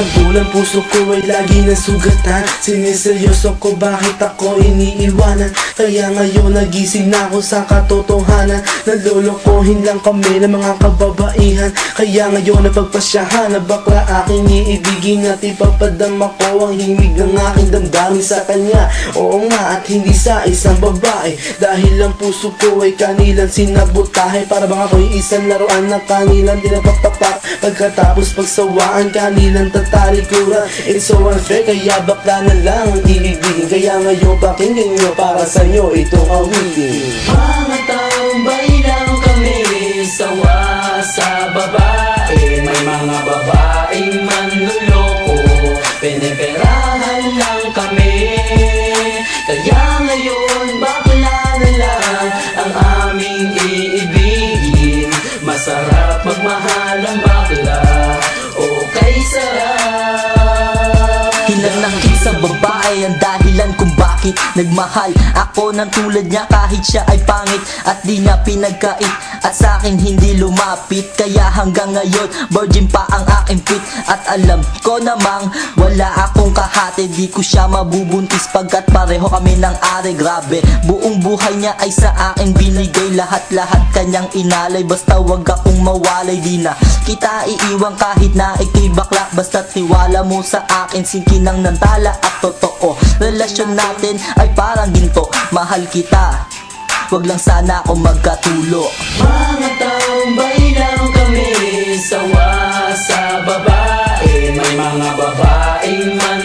Isang bulan puso ko ay lagi na sugatan Siniseryoso ko bakit ako iniiwanan. Kaya ngayon nagising na ako sa katotohanan. Nalolokohin lang kami ng mga kababaihan. Kaya ngayon napagpasyahan na bakla aking iibigin At ipapadama ko ang himig ng aking damdamin sa kanya. Oo nga at hindi sa isang babae. Dahil ang puso ko ay kanilang sinabotahe Para bang ako'y isang laruan na kanilang dinapapapak. Pagkatapos pagsawaan kanilang tatalikuran It's so unfair kaya bakla na lang ang iibigin Kaya ngayon pakinggan nyo para sa'yo itong awitin Mga taong lang kami Sawa sa babae. May mga babaeng manluloko Piniperahan lang kami. Kaya ngayon bakla na lang Ang aming iibigin. Masarap magmahal ang bakit Nagmahal? Ako ng tulad niya kahit siya ay pangit At di niya pinagkait at sa akin hindi lumapit Kaya hanggang ngayon virgin pa ang aking pit At alam ko namang wala akong kahati Di ko siya mabubuntis pagkat pareho kami ng are Grabe buong buhay niya ay sa akin binigay. Lahat-lahat kanyang inalay Basta wag akong mawalay. Di na kita iiwan kahit na ikay bakla Basta tiwala mo sa akin. Sinkinang ng tala at totoo. Relasyon natin ay parang ginto. Mahal kita Wag lang sana ako magkatulo. Mga taong lang kami Sawa sa babae? May mga babaeng manluloko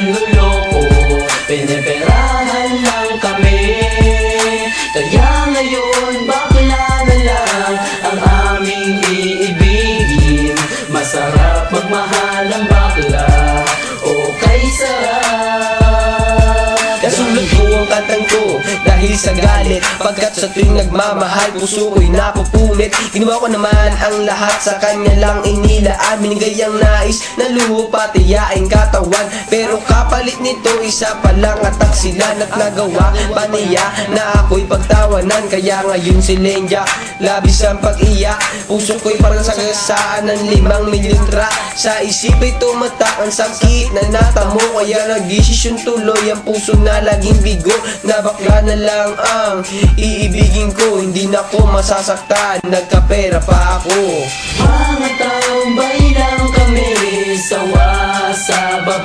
dahil sa galit. Pagkat sa tuwing nagmamahal puso ko'y napupunit. Ginawa ko naman ang lahat sa kanya lang inilaan Binigay ang nais na luho pati yaing katawan. Pero kapalit nito isa pa lang atak sila At nagawa. Pa niya na ako'y pagtawanan Kaya ngayon si Lenja labis ang pag-iyak Puso ko'y parang sagasaan ng limang milyontra Sa isip ay tumatak ang sakit na natamo Kaya nagdesisyon tuloy ang puso na laging bigo. Na bakla na lang ang iibigin ko Hindi na ko masasaktan, nagkapera pa ako. Mga taong lang kami Sawa sa babae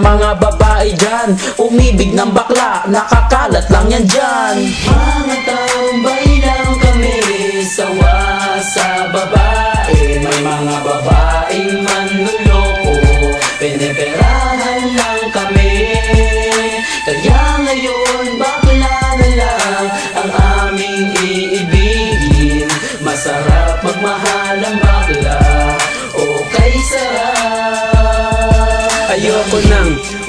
mga babae dyan. Umibig ng bakla, nakakalat lang yan dyan. Mga taong lang kami Sawa sa babae. May mga babaeng manluloko Piniperahan lang kami. Kaya ngayon bakla na lang Ang aming iibigin. Masarap magmahal ang bakla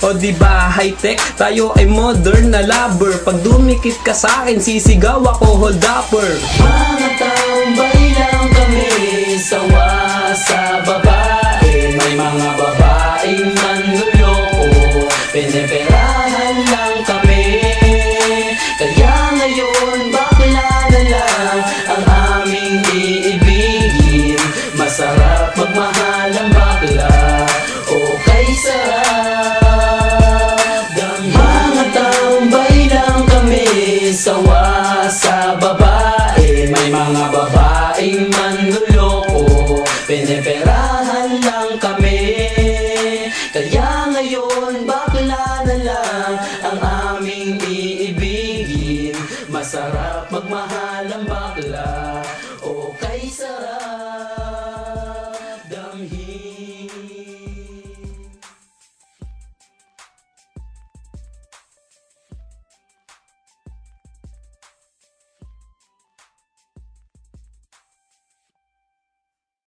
O di ba high tech tayo ay modern na lover Pag dumikit ka sa akin sisigaw ako hold upper Mga taong lang kami Sawa